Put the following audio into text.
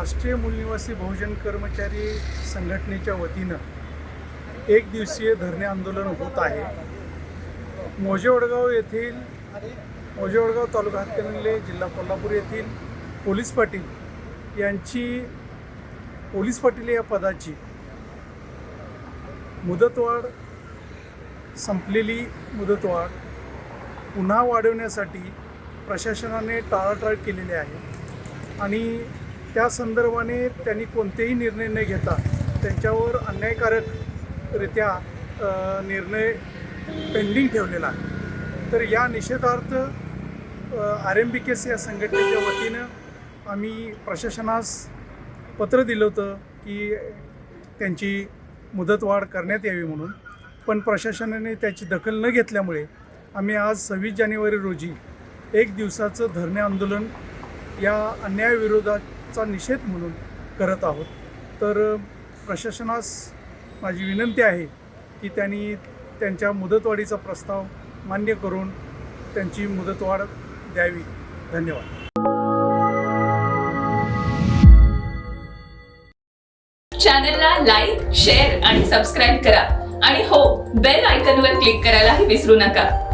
राष्ट्रीय मूलनिवासी बहुजन कर्मचारी संघटनेच्या वतीनं एक दिवसीय धरणे आंदोलन होत आहे. मोजेवडगाव येथील मोजेवडगाव तालुका हातकणंगले जिल्हा कोल्हापूर येथील पोलीस पाटील यांची पोलीस पाटील या पदाची मुदतवाढ संपलेली मुदतवाढ पुन्हा वाढवण्यासाठी प्रशासनाने टाळाटाळ केलेली आहे. आणि त्या संदर्भाने त्यांनी कोणतेही निर्णय न घेता त्यांच्यावर अन्यायकारकरित्या निर्णय पेंडिंग ठेवलेला आहे. तर या निषेधार्थ आर एम बी केस या संघटनेच्या वतीनं आम्ही प्रशासनास पत्र दिलं होतं की त्यांची मुदतवाढ करण्यात यावी म्हणून. पण प्रशासनाने त्याची दखल न घेतल्यामुळे आम्ही आज सव्वीस जानेवारी रोजी एक दिवसाचं धरणे आंदोलन या चा निषेध म्हणून करत आहोत. तर प्रशासनास माझी विनंती आहे की त्यांनी त्यांच्या मुदतवाढीचा प्रस्ताव मान्य करून त्यांची मुदतवाढ द्यावी. धन्यवाद. चॅनलला लाईक शेअर आणि सबस्क्राईब करा. आणि हो बेल आयकनवर क्लिक करायलाही विसरू नका.